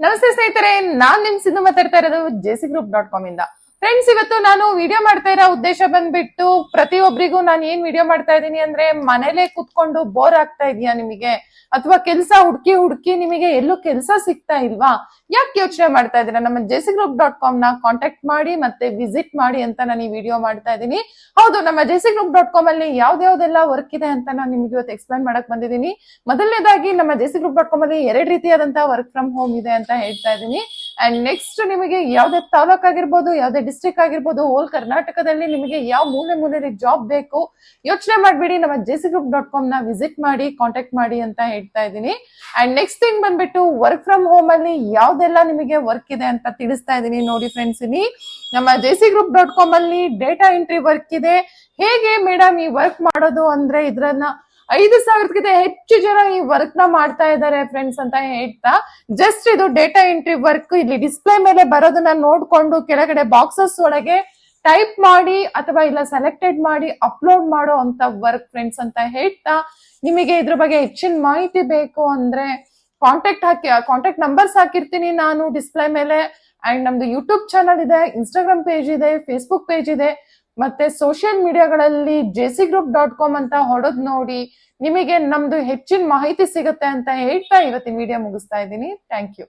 ನಮಸ್ತೆ ಸ್ನೇಹಿತರೆ ನಾನ್ ನಿಮ್ ಸಿಂಧು ಮಾತಾಡ್ತಾ ಇರೋದು ಜೆಸಿ ಗ್ರೂಪ್ ಡಾಟ್ ಕಾಮ್ ಇಂದ. ಫ್ರೆಂಡ್ಸ್ ಇವತ್ತು ನಾನು ವಿಡಿಯೋ ಮಾಡ್ತಾ ಇರೋ ಉದ್ದೇಶ ಬಂದ್ಬಿಟ್ಟು ಪ್ರತಿಯೊಬ್ಬರಿಗೂ ನಾನು ಏನ್ ವಿಡಿಯೋ ಮಾಡ್ತಾ ಇದ್ದೀನಿ ಅಂದ್ರೆ ಮನೇಲೆ ಕುತ್ಕೊಂಡು ಬೋರ್ ಆಗ್ತಾ ಇದೆಯಾ ನಿಮಗೆ? ಅಥವಾ ಕೆಲಸ ಹುಡುಕಿ ಹುಡುಕಿ ನಿಮಗೆ ಎಲ್ಲೂ ಕೆಲಸ ಸಿಗ್ತಾ ಇಲ್ವಾ? ಯಾಕೆ ಯೋಚನೆ ಮಾಡ್ತಾ ಇದ್ದೀರಾ? ನಮ್ಮ ಜೆಸಿ ಗ್ರೂಪ್ ಡಾಟ್ ಕಾಮ್ನ ಕಾಂಟ್ಯಾಕ್ಟ್ ಮಾಡಿ ಮತ್ತೆ ವಿಸಿಟ್ ಮಾಡಿ ಅಂತ ನಾನು ಈ ವಿಡಿಯೋ ಮಾಡ್ತಾ ಇದ್ದೀನಿ. ಹೌದು, ನಮ್ಮ ಜೆಸಿ ಗ್ರೂಪ್ ಡಾಟ್ ಕಾಮ್ ಅಲ್ಲಿ ಯಾವ್ದ್ಯಾವ್ದೆಲ್ಲ ವರ್ಕ್ ಇದೆ ಅಂತ ನಾನು ನಿಮ್ಗೆ ಇವತ್ತು ಎಕ್ಸ್ಪ್ಲೈನ್ ಮಾಡಕ್ ಬಂದಿದ್ದೀನಿ. ಮೊದಲನೇದಾಗಿ ನಮ್ಮ ಜೆಸಿ ಗ್ರೂಪ್ ಡಾಟ್ ಕಾಮ್ ಅಲ್ಲಿ ಎರಡು ರೀತಿಯಾದಂತಹ ವರ್ಕ್ ಫ್ರಮ್ ಹೋಮ್ ಇದೆ ಅಂತ ಹೇಳ್ತಾ ಇದ್ದೀನಿ. ಅಂಡ್ ನೆಕ್ಸ್ಟ್ ನಿಮಗೆ ಯಾವ್ದೇ ತಾಲೂಕ್ ಆಗಿರ್ಬೋದು, ಯಾವ್ದೇ ಡಿಸ್ಟ್ರಿಕ್ಟ್ ಆಗಿರ್ಬೋದು ಹೋಲ್ ಕರ್ನಾಟಕದಲ್ಲಿ ನಿಮಗೆ ಯಾವ ಮೂಲೆ ಮೂಲೆಯಲ್ಲಿ ಜಾಬ್ ಬೇಕು, ಯೋಚನೆ ಮಾಡ್ಬಿಡಿ. ನಮ್ಮ ಜೆಸಿ ಗ್ರೂಪ್ ಡಾಟ್ ಕಾಮ್ನ ವಿಸಿಟ್ ಮಾಡಿ ಕಾಂಟ್ಯಾಕ್ಟ್ ಮಾಡಿ ಅಂತ ಹೇಳ್ತಾ ಇದ್ದೀನಿ. ಅಂಡ್ ನೆಕ್ಸ್ಟ್ ಥಿಂಗ್ ಬಂದ್ಬಿಟ್ಟು ವರ್ಕ್ ಫ್ರಮ್ ಹೋಮ್ ಅಲ್ಲಿ ಯಾವ್ದೆಲ್ಲ ನಿಮಗೆ ವರ್ಕ್ ಇದೆ ಅಂತ ತಿಳಿಸ್ತಾ ಇದ್ದೀನಿ. ನೋಡಿ ಫ್ರೆಂಡ್ಸ್ ಇಲ್ಲಿ ನಮ್ಮ ಜೆಸಿ ಗ್ರೂಪ್ ಡಾಟ್ ಕಾಮ್ ಅಲ್ಲಿ ಡೇಟಾ ಎಂಟ್ರಿ ವರ್ಕ್ ಇದೆ. ಹೇಗೆ ಮೇಡಮ್ ಈ ವರ್ಕ್ ಮಾಡೋದು ಅಂದ್ರೆ ಇದ್ರನ್ನ ಐದು ಸಾವಿರಕ್ಕಿಂತ ಹೆಚ್ಚು ಜನ ಈ ವರ್ಕ್ನ ಮಾಡ್ತಾ ಇದ್ದಾರೆ ಫ್ರೆಂಡ್ಸ್ ಅಂತ ಹೇಳ್ತಾ ಜಸ್ಟ್ ಇದು ಡೇಟಾ ಎಂಟ್ರಿ ವರ್ಕ್ ಇಲ್ಲಿ ಡಿಸ್ಪ್ಲೇ ಮೇಲೆ ಬರೋದನ್ನ ನೋಡ್ಕೊಂಡು ಕೆಳಗಡೆ ಬಾಕ್ಸಸ್ ಒಳಗೆ ಟೈಪ್ ಮಾಡಿ ಅಥವಾ ಇಲ್ಲ ಸೆಲೆಕ್ಟೆಡ್ ಮಾಡಿ ಅಪ್ಲೋಡ್ ಮಾಡೋ ಅಂತ ವರ್ಕ್ ಫ್ರೆಂಡ್ಸ್ ಅಂತ ಹೇಳ್ತಾ, ನಿಮಗೆ ಇದ್ರ ಬಗ್ಗೆ ಹೆಚ್ಚಿನ ಮಾಹಿತಿ ಬೇಕು ಅಂದ್ರೆ ಕಾಂಟ್ಯಾಕ್ಟ್ ಹಾಕಿ ಕಾಂಟ್ಯಾಕ್ಟ್ ನಂಬರ್ಸ್ ಹಾಕಿರ್ತೀನಿ ನಾನು ಡಿಸ್ಪ್ಲೇ ಮೇಲೆ. ಅಂಡ್ ನಮ್ದು ಯೂಟ್ಯೂಬ್ ಚಾನಲ್ ಇದೆ ಇನ್ಸ್ಟಾಗ್ರಾಮ್ ಪೇಜ್ ಇದೆ ಫೇಸ್ಬುಕ್ ಪೇಜ್ ಇದೆ. ಮತ್ತೆ ಸೋಷಿಯಲ್ ಮೀಡಿಯಾಗಳಲ್ಲಿ ಜೆಸಿ ಗ್ರೂಪ್ ಡಾಟ್ ಕಾಮ್ ಅಂತ ಹೊಡೋದ್ ನೋಡಿ ನಿಮಗೆ ನಮ್ದು ಹೆಚ್ಚಿನ ಮಾಹಿತಿ ಸಿಗುತ್ತೆ ಅಂತ ಹೇಳ್ತಾ ಇವತ್ತಿನ ವಿಡಿಯೋ ಮುಗಿಸ್ತಾ ಇದ್ದೀನಿ. Thank you